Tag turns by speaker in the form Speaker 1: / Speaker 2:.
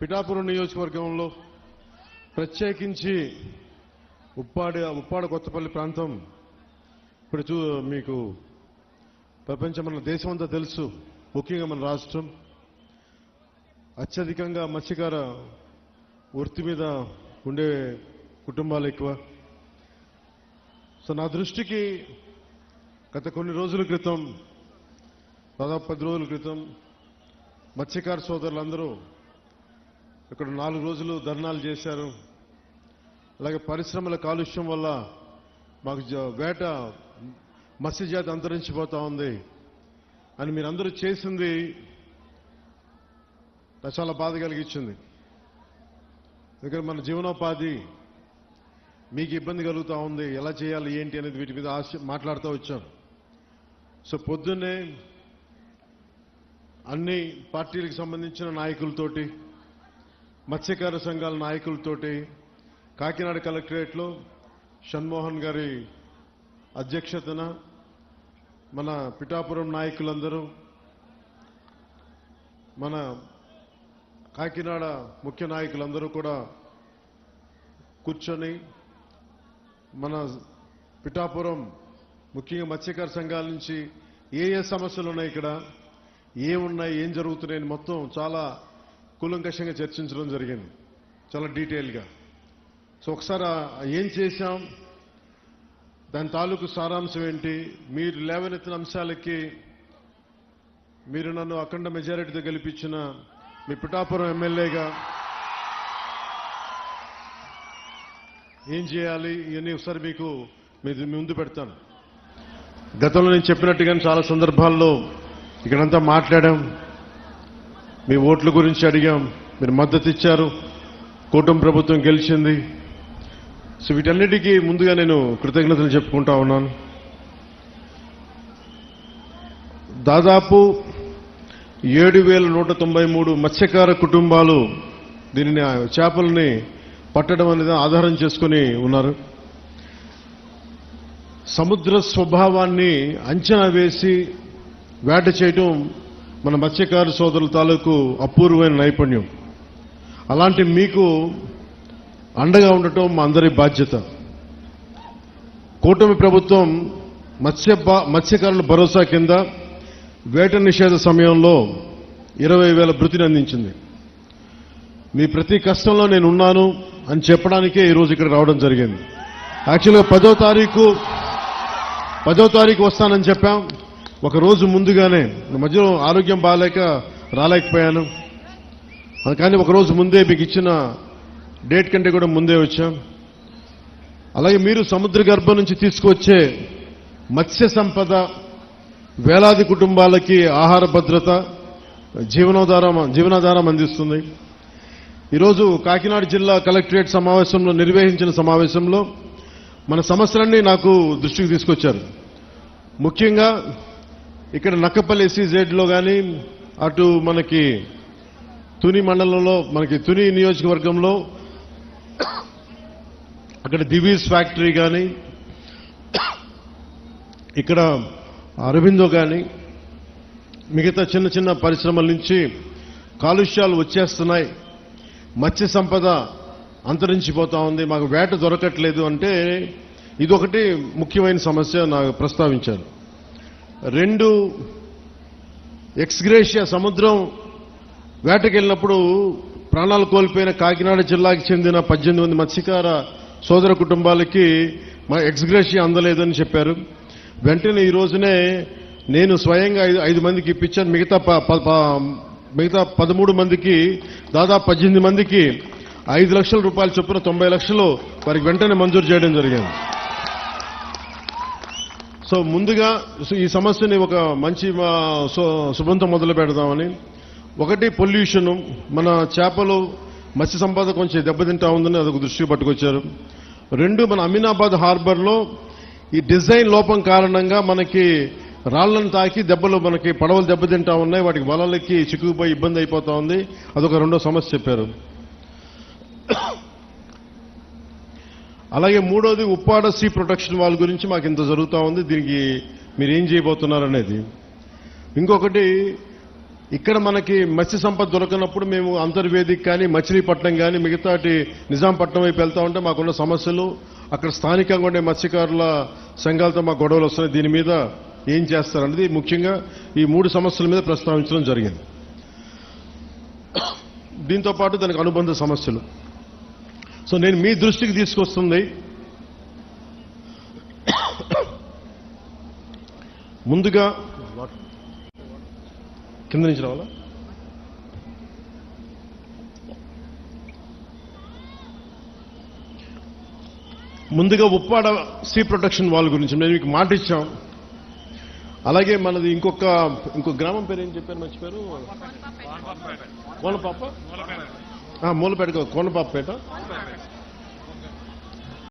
Speaker 1: పిఠాపురం నియోజకవర్గంలో ప్రత్యేకించి ఉప్పాడి ఉప్పాడ కొత్తపల్లి ప్రాంతం. ఇప్పుడు చూ మీకు ప్రపంచం మన దేశం అంతా తెలుసు. ముఖ్యంగా మన రాష్ట్రం. అత్యధికంగా మత్స్యకార వృత్తి మీద ఉండే కుటుంబాలు ఎక్కువ. సో నా దృష్టికి గత కొన్ని రోజుల క్రితం దాదాపు పది రోజుల క్రితం మత్స్యకార సోదరులందరూ ఇక్కడ నాలుగు రోజులు ధర్నాలు చేశారు. అలాగే పరిశ్రమల కాలుష్యం వల్ల మాకు వేట మత్స్యజాతి అంతరించిపోతా ఉంది అని మీరందరూ చేసింది నాకు చాలా బాధ కలిగించింది. ఎందుకంటే మన జీవనోపాధి మీకు ఇబ్బంది కలుగుతూ ఉంది. ఎలా చేయాలి ఏంటి అనేది వీటి మీద ఆశ మాట్లాడుతూ వచ్చాం. సో పొద్దున్నే అన్ని పార్టీలకు సంబంధించిన నాయకులతోటి మత్స్యకార సంఘాల నాయకులతోటి కాకినాడ కలెక్టరేట్లో షణ్మోహన్ గారి అధ్యక్షతన మన పిఠాపురం నాయకులందరూ మన కాకినాడ ముఖ్య నాయకులందరూ కూడా కూర్చొని మన పిఠాపురం ముఖ్యంగా మత్స్యకార సంఘాల నుంచి ఏ ఏ సమస్యలు ఉన్నాయి ఇక్కడ ఏమున్నాయి ఏం జరుగుతున్నాయని మొత్తం చాలా కూలంకషంగా చర్చించడం జరిగింది. చాలా డీటెయిల్గా. సో ఒకసారి ఏం చేశాం? దాని తాలూకు సారాంశం ఏంటి? మీరు లేవనెత్తిన అంశాలకి మీరు నన్ను అఖండ మెజారిటీతో గెలిపించిన మీ పిఠాపురం ఎమ్మెల్యేగా ఏం చేయాలి? ఇవన్నీ ఒకసారి మీకు మీ ముందు పెడతాను. గతంలో నేను చెప్పినట్టుగానే చాలా సందర్భాల్లో ఇక్కడంతా మాట్లాడాం. మీ ఓట్ల గురించి అడిగాం. మీరు మద్దతు ఇచ్చారు. కూటమి ప్రభుత్వం గెలిచింది. సో వీటన్నిటికీ ముందుగా నేను కృతజ్ఞతలు చెప్పుకుంటా ఉన్నాను. దాదాపు ఏడు వేల నూట తొంభై మూడు మత్స్యకార కుటుంబాలు దీనిని ఆ చేపలని పట్టడం అనేది ఆధారం చేసుకుని ఉన్నారు. సముద్ర స్వభావాన్ని అంచనా వేసి వేట చేయటం మన మత్స్యకారు సోదరుల తాలూకు అపూర్వమైన నైపుణ్యం. అలాంటి మీకు అండగా ఉండటం మా అందరి బాధ్యత. కూటమి ప్రభుత్వం మత్స్య మత్స్యకారుల భరోసా కింద వేట నిషేధ సమయంలో ఇరవై వేల భృతిని అందించింది. మీ ప్రతి కష్టంలో నేను ఉన్నాను అని చెప్పడానికే ఈరోజు ఇక్కడ రావడం జరిగింది. యాక్చువల్గా పదో తారీఖు పదో తారీఖు వస్తానని చెప్పాం. ఒక రోజు ముందుగానే మధ్యలో ఆరోగ్యం బాగాలేక రాలేకపోయాను. కానీ ఒకరోజు ముందే మీకు ఇచ్చిన డేట్ కంటే కూడా ముందే వచ్చాం? అలాగే మీరు సముద్ర గర్భం నుంచి తీసుకొచ్చే మత్స్య సంపద వేలాది కుటుంబాలకి ఆహార భద్రత జీవనోధారం జీవనాధారం అందిస్తుంది. ఈరోజు కాకినాడ జిల్లా కలెక్టరేట్ సమావేశంలో నిర్వహించిన సమావేశంలో మన సమస్యలన్నీ నాకు దృష్టికి తీసుకొచ్చారు. ముఖ్యంగా ఇక్కడ నక్కపల్లి ఎస్సీజెడ్లో కానీ అటు మనకి తుని మండలంలో మనకి తుని నియోజకవర్గంలో అక్కడ దివీస్ ఫ్యాక్టరీ కానీ ఇక్కడ అరవిందో కానీ మిగతా చిన్న చిన్న పరిశ్రమల నుంచి కాలుష్యాలు వచ్చేస్తున్నాయి. మత్స్య సంపద అంతరించిపోతా ఉంది. మాకు వేట దొరకట్లేదు అంటే ఇదొకటి ముఖ్యమైన సమస్య నాకు ప్రస్తావించారు. రెండు ఎక్స్గ్రేషియా సముద్రం వేటకెళ్ళినప్పుడు ప్రాణాలు కోల్పోయిన కాకినాడ జిల్లాకి చెందిన పద్దెనిమిది మంది మత్స్యకార సోదర కుటుంబాలకి మా ఎక్స్గ్రేషియా అందలేదని చెప్పారు. వెంటనే ఈ రోజునే నేను స్వయంగా ఐదు ఐదు మందికి ఇప్పించాను. మిగతా ప- ప- మిగతా పదమూడు మందికి దాదాపు పద్దెనిమిది మందికి ఐదు లక్షల రూపాయలు చొప్పున తొంభై లక్షలు వారికి వెంటనే మంజూరు చేయడం జరిగింది. సో ముందుగా సో ఈ సమస్యని ఒక మంచి సు- శుభంతో మొదలు పెడదామని. ఒకటి పొల్యూషన్. మన చేపలు మత్స్య సంపద కొంచెం దెబ్బతింటా ఉందని అదొక దృష్టికి పట్టుకొచ్చారు. రెండు మన అమీనాబాద్ హార్బర్లో ఈ డిజైన్ లోపం కారణంగా మనకి రాళ్ళను తాకి దెబ్బలు మనకి పడవలు దెబ్బతింటా ఉన్నాయి. వాటికి వలలకి చిక్కుకుపోయి ఇబ్బంది అయిపోతా ఉంది. అదొక రెండో సమస్య చెప్పారు. అలాగే మూడోది ఉప్పాడ సీ ప్రొటెక్షన్ వాల్ గురించి మాకు ఇంత జరుగుతూ ఉంది. దీనికి మీరు ఏం చేయబోతున్నారు అనేది ఇంకొకటి ఇక్కడ మనకి మత్స్య సంపద దొరకనప్పుడు మేము అంతర్వేదిక్ కానీ మచిలీపట్నం కానీ మిగతాటి నిజాంపట్నం వైపు వెళ్తా ఉంటే మాకున్న సమస్యలు అక్కడ స్థానికంగా ఉండే మత్స్యకారుల సంఘాలతో మాకు గొడవలు వస్తున్నాయి. దీని మీద ఏం చేస్తారనేది ముఖ్యంగా ఈ మూడు సమస్యల మీద ప్రస్తావించడం జరిగింది. దీంతో పాటు దానికి అనుబంధ సమస్యలు. సో నేను మీ దృష్టికి తీసుకొస్తుంది. ముందుగా కింద నుంచి రావాలా? ముందుగా ఉప్పాడ సీ ప్రొటెక్షన్ వాల్ గురించి మేము మీకు మాట ఇచ్చాం. అలాగే మనది ఇంకొక ఇంకొక గ్రామం పేరు ఏం చెప్పారు మర్చిపోయారు? కోనపాప మూలపేట కాదు,